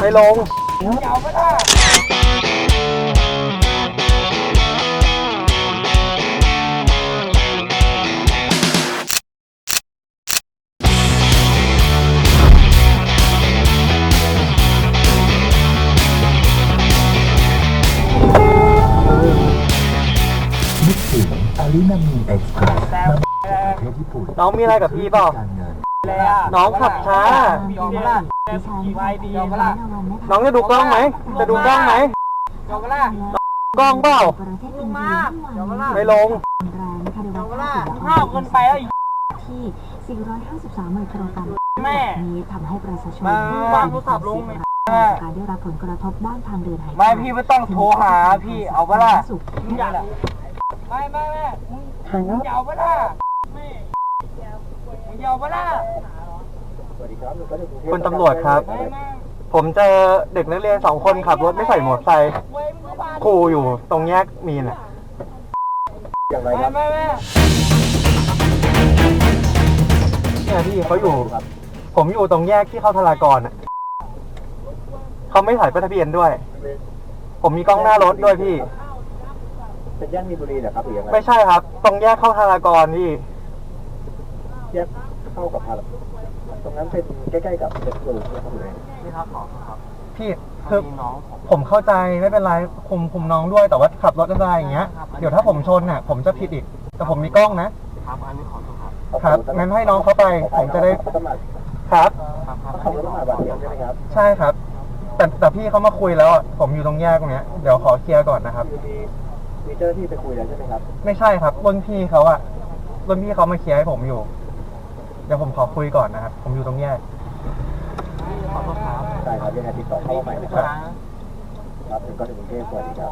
ไม่ลงนึกถึงอารินามีเอ็กซ์เพรสนำจากประเทศญี่ปุ่นน้องมีอะไรกับพี่เปล่าการเงิ นน้องขับช้า ยอมละขี่ไว้ดียอมละน้องจะดูกล้องไหม จะดูกล้องไหมยอมละกล้องเปล่าลงมาเดี๋ยวมาล่ะไม่ลงเดี๋ยวมาล่ะห้าวเกินไปแล้วอีกที่ 453ไมโครกรัมแม่นี้ทำให้ประชาชนมาวางโทรศัพท์ลงไหมจากการได้รับผลกระทบด้านทางเดินหายใจไม่พี่ไม่ต้องโทรหาพี่เอาปะล่ะสุขมึงอย่าไม่ไม่ไม่มึงมึงอย่าเอาปะล่ะไม่มึงอย่า เอาปะล่ะคุณตำรวจครับไม่ไม่ผมเจอเด็กนักเรียนสองคนขับรถไม่ใส่หมวกไฟเว้ยมึงก็บ้าครูอยู่ตรงแยกมีนอะไม่ไม่ไม่เนี่ยพี่เขาอยู่ผมอยู่ตรงแยกที่เข้าธารากรอะเขาไม่ถ่ายป้ายทะเบียนด้วย ผมมีกล้องหน้ารถด้วยพี่เป็นย่านมีนบุรีเหรอครับหรือยังไงไม่ใช่ครับ ตรงแยกเข้าธารากรพี่แยกเข้ากับพาราตรงนั้นเป็นใกล้ๆกับเซ็นทรัลนะครับหรือไงพี่ครับขอครับพี่คือมีน้องผมผมเข้าใจไม่เป็นไรคุมคุมน้องด้วยแต่ว่าขับรถอะไรอย่างเงี้ยเดี๋ยวถ้าผมชนน่ะ ผมจะผิดอีก แต่ผมมีกล้องนะครับอันนี้ขอโทษครับครับงั้นให้น้องเขาไป ผมจะได้เขาต้องมาครับครับครับเขาต้องมาวันเดียวใช่ไหมครับ ใช่ครับ แต่แต่พี่เขามาคุยแล้วอะผมอยู่ตรงแยกตรงเนี้ยเดี๋ยวขอเคลียร์ก่อนนะครับคือมีมีเจ้าหน้าที่ไปคุยแล้วใช่ไหมครับ ไม่ใช่ครับรุ่นพี่เขาอะรุ่นพี่เขามาเคลียร์ให้ผมอยู่ เดี๋ยวผมขอคุยก่อนนะครับ ผมอยู่ตรงแยกขอโทษครับได้ครับยังไงติดต่อเข้ามาใหม่นะครับ ครับถึงก็ถึงกรุงเทพสวัสดีครับ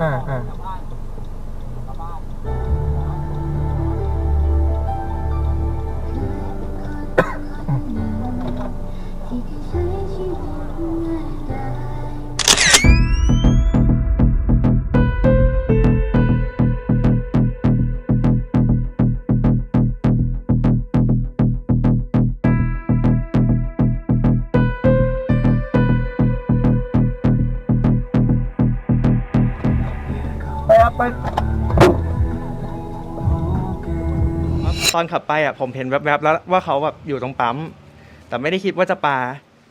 อ่าอ่า ไปครับไปตอนขับไปอะผมเห็นแวบๆแล้วว่าเขาแบบอยู่ตรงปั๊ม แต่ไม่ได้คิดว่าจะปา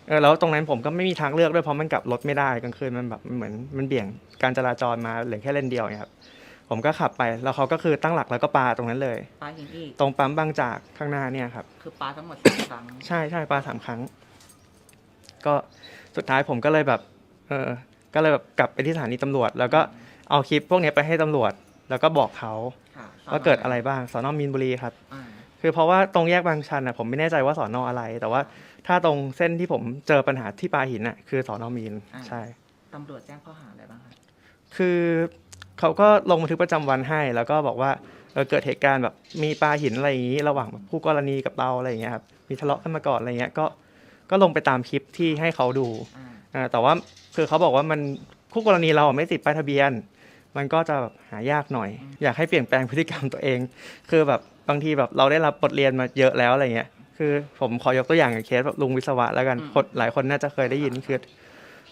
เออแล้วตรงนั้นผมก็ไม่มีทางเลือกด้วยเพราะมันกลับรถไม่ได้กลางคืนมันแบบมันเหมือนมันเบี่ยงการจราจรมาเหลือแค่เลนเดียวเนี่ยครับผมก็ขับไปแล้วเขาก็คือตั้งหลักแล้วก็ปาตรงนั้นเลย ปลาหินอีก ตรงปั๊มบางจากข้างหน้าเนี่ยครับ คือปลาทั้งหมดสามครั้งใช่ใช่ปลาสามครั้ง ก็สุดท้ายผมก็เลยแบบ เออก็เลยแบบกลับไปที่สถานีตำรวจ แล้วก็ เอาคลิปพวกเนี้ยไปให้ตำรวจ แล้วก็บอกเขาค่ะว่าเกิดอะไรบ้างสอนอมีนบุรีครับ อ่าคือเพราะว่าตรงแยกบางชันอะผมไม่แน่ใจว่าสอนออะไร แต่ว่าถ้าตรงเส้นที่ผมเจอปัญหาที่ปลาหินอะคือสอนอมีนใช่ ตำรวจแจ้งข้อหาอะไรบ้างคะคือเขาก็ลงบันทึกประจำวันให้ แล้วก็บอกว่าเออเกิดเหตุการณ์แบบมีปลาหินอะไรอย่างนี้ ระหว่างแบบผู้กรณีกับเราอะไรอย่างเงี้ยครับมีทะเลาะกันมาก่อนอะไรเงี้ยก็ก็ลงไปตามคลิปที่ให้เขาดูอ่า อ่าแต่ว่าคือเขาบอกว่ามัน คู่กรณีเราอะไม่ติดป้ายทะเบียน มันก็จะแบบหายากหน่อย อยากให้เปลี่ยนแปลงพฤติกรรมตัวเอง คือแบบบางทีแบบเราได้รับบทเรียนมาเยอะแล้วอะไรเงี้ยคือผมขอยกตัวอย่างอย่างเคสแบบลุงวิศวะแล้วกันคนหลายคนน่าจะเคยได้ยินคือ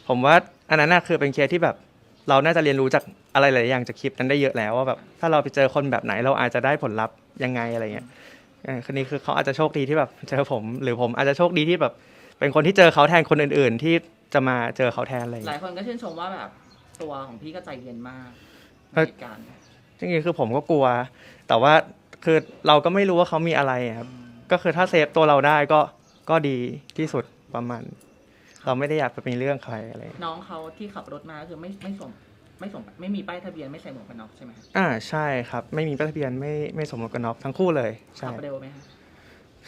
ผมว่าอันนั้นน่ะคือเป็นเคสที่แบบเราน่าจะเรียนรู้จากอะไรหลายอย่างจากคลิปนั้นได้เยอะแล้วว่าแบบถ้าเราไปเจอคนแบบไหนเราอาจจะได้ผลลัพธ์ยังไงอะไรเงี้ยเออคนนี้คือเขาอาจจะโชคดีที่แบบเจอผม หรือผมอาจจะโชคดีที่แบบเป็นคนที่เจอเขาแทนคนอื่น ๆ ที่ จะมาเจอเขาแทนอะไรอย่างหลาเงี้ย ยคนก็ชื่นชมว่าแบบตัวของพี่ก็ใจเย็นมากในเอ่อ เหตุการณ์จริงๆคือผมก็กลัว แต่ว่าคือเราก็ไม่รู้ว่าเขามีอะไรอะครับ ก็คือถ้าเซฟตัวเราได้ก็ก็ดีที่สุดประมาณ เราไม่ได้อยากไปมีเรื่องใครอะไรน้องเขาที่ขับรถมาก็คือไม่ไม่สวมไม่สวมไม่มีป้ายทะเบียนไม่ใส่หมวกกันน็อกใช่ไหมคะอ่าใช่ครับ ไม่มีป้ายทะเบียนไม่ไม่สมรสกันน็อกทั้งคู่เลยใช่ขับเร็วไหมคะ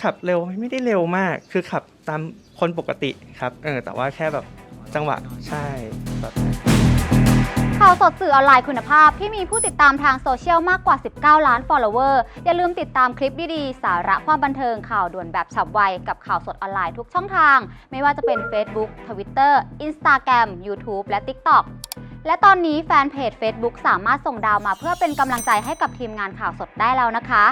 ขับเร็วไม่ได้เร็วมาก คือขับตามคนปกติครับ เออ แต่ว่าแค่แบบจังหวะใช่แบบข่าวสดสื่อออนไลน์คุณภาพที่มีผู้ติดตามทางโซเชียลมากกว่า 19 ล้าน follower อย่าลืมติดตามคลิปดีๆ สาระความบันเทิงข่าวด่วนแบบฉับไว กับข่าวสดออนไลน์ทุกช่องทาง ไม่ว่าจะเป็น Facebook Twitter Instagram YouTube และ TikTok และตอนนี้แฟนเพจ Facebook สามารถส่งดาวมาเพื่อเป็นกำลังใจให้กับทีมงานข่าวสดได้แล้วนะคะ